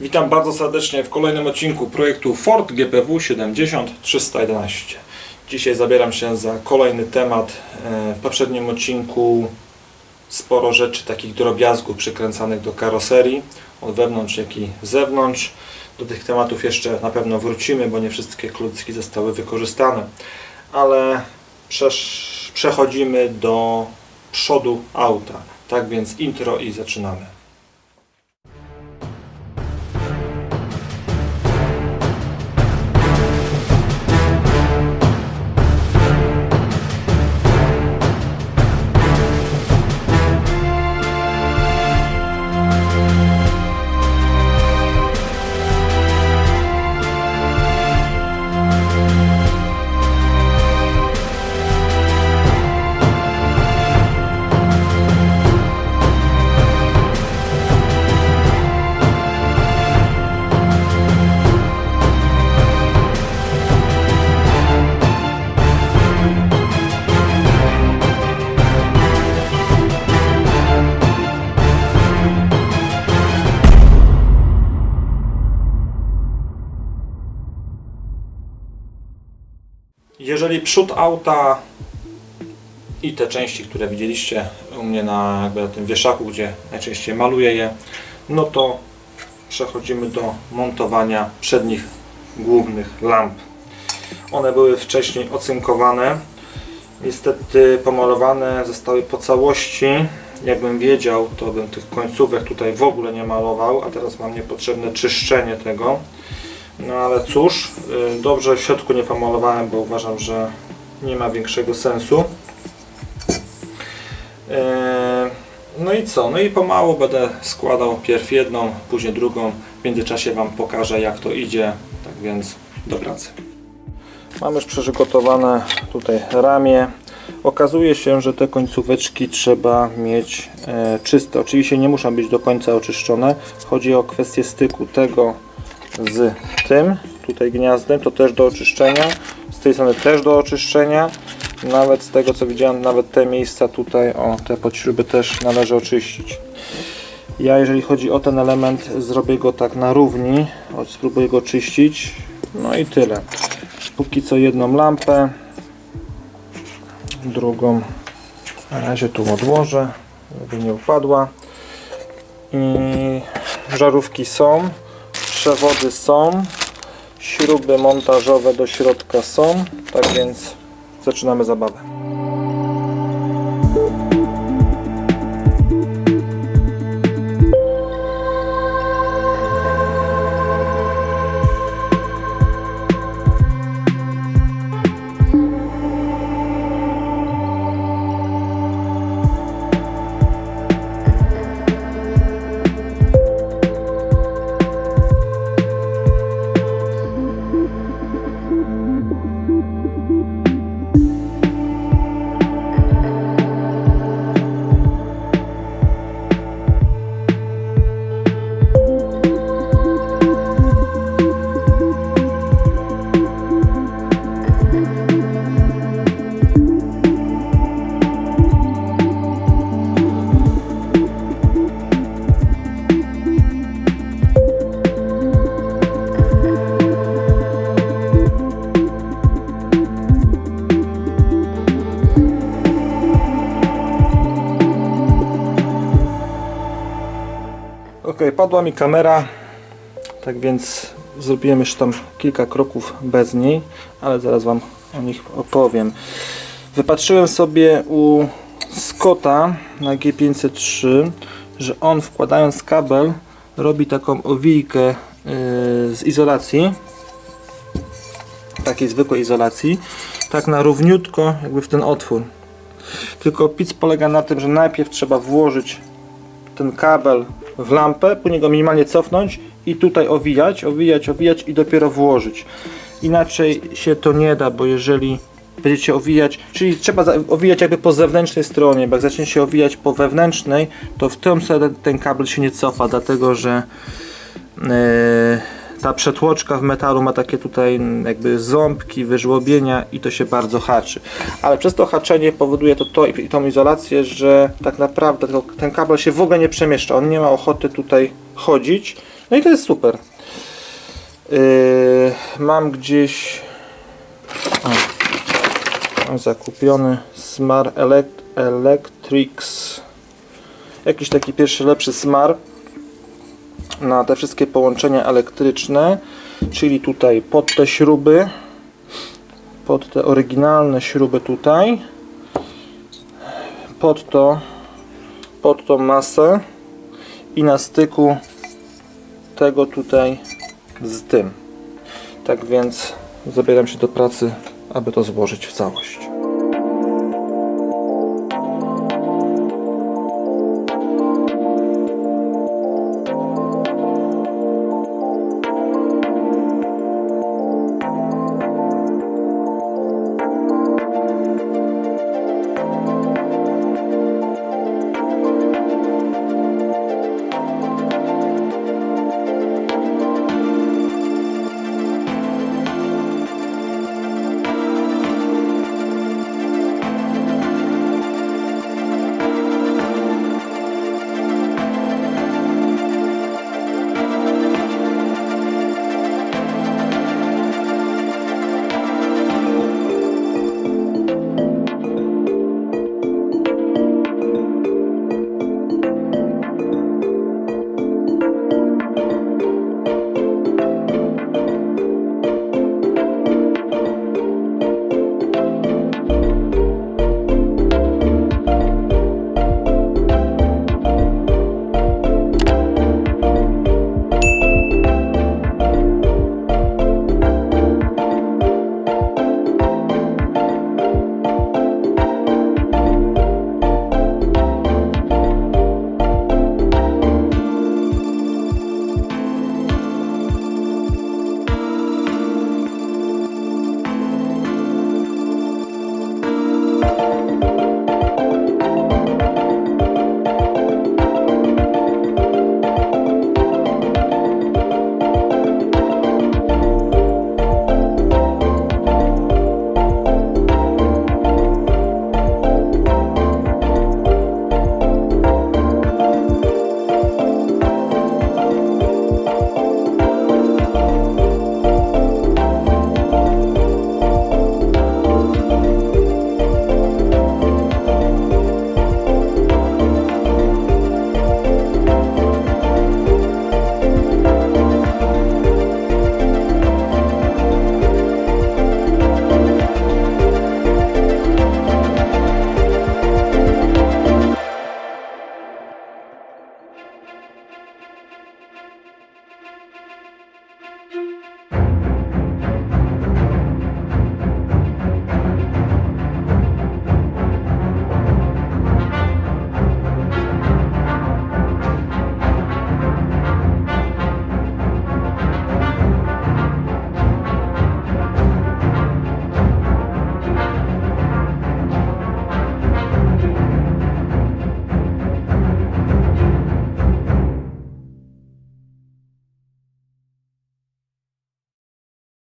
Witam bardzo serdecznie w kolejnym odcinku projektu Ford GPW 70311. Dzisiaj zabieram się za kolejny temat. E, W poprzednim odcinku sporo rzeczy, takich drobiazgów przykręcanych do karoserii, od wewnątrz jak i zewnątrz. Do tych tematów jeszcze na pewno wrócimy, bo nie wszystkie klucki zostały wykorzystane. Ale przechodzimy do przodu auta. Tak więc intro i zaczynamy. Jeżeli przód auta i te części, które widzieliście u mnie na, jakby na tym wieszaku, gdzie najczęściej maluję je, no to przechodzimy do montowania przednich głównych lamp. One były wcześniej ocynkowane. Niestety pomalowane zostały po całości. Jakbym wiedział, to bym tych końcówek tutaj w ogóle nie malował, a teraz mam niepotrzebne czyszczenie tego. No ale cóż, y, dobrze w środku nie pomalowałem, bo uważam, że nie ma większego sensu. E, No i co? No i pomału będę składał pierw jedną, później drugą. W międzyczasie Wam pokażę jak to idzie. Tak więc do pracy. Mam już przygotowane tutaj ramię. Okazuje się, że te końcóweczki trzeba mieć e, czyste. Oczywiście nie muszą być do końca oczyszczone. Chodzi o kwestię styku tego z tym, tutaj gniazdem, to też do oczyszczenia. Z tej strony też do oczyszczenia. Nawet z tego co widziałem, nawet te miejsca tutaj, o te podśruby też należy oczyścić. Ja jeżeli chodzi o ten element, zrobię go tak na równi, spróbuję go czyścić. No i tyle. Póki co jedną lampę, drugą na razie tu odłożę, żeby nie upadła. I żarówki są, przewody są, śruby montażowe do środka są, tak więc zaczynamy zabawę. Ok, padła mi kamera, tak więc zrobiłem już tam kilka kroków bez niej, ale zaraz Wam o nich opowiem. Wypatrzyłem sobie u Scotta na G503, że on wkładając kabel robi taką owijkę yy, z izolacji, takiej zwykłej izolacji, tak na równiutko jakby w ten otwór. Tylko pic polega na tym, że najpierw trzeba włożyć ten kabel w lampę, później go minimalnie cofnąć i tutaj owijać, owijać, owijać i dopiero włożyć. Inaczej się to nie da, bo jeżeli będziecie owijać, czyli trzeba owijać jakby po zewnętrznej stronie, bo jak zacznie się owijać po wewnętrznej, to w tą stronę ten kabel się nie cofa, dlatego że yy, ta przetłoczka w metalu ma takie tutaj jakby ząbki, wyżłobienia i to się bardzo haczy. Ale przez to haczenie powoduje to, to i tą izolację, że tak naprawdę ten kabel się w ogóle nie przemieszcza. On nie ma ochoty tutaj chodzić No i to jest super. Yy, mam gdzieś mam zakupiony Smart Elect Electrics jakiś taki pierwszy lepszy smar na te wszystkie połączenia elektryczne czyli tutaj pod te śruby pod te oryginalne śruby tutaj pod to pod tą masę i na styku tego tutaj z tym. Tak więc zabieram się do pracy aby to złożyć w całość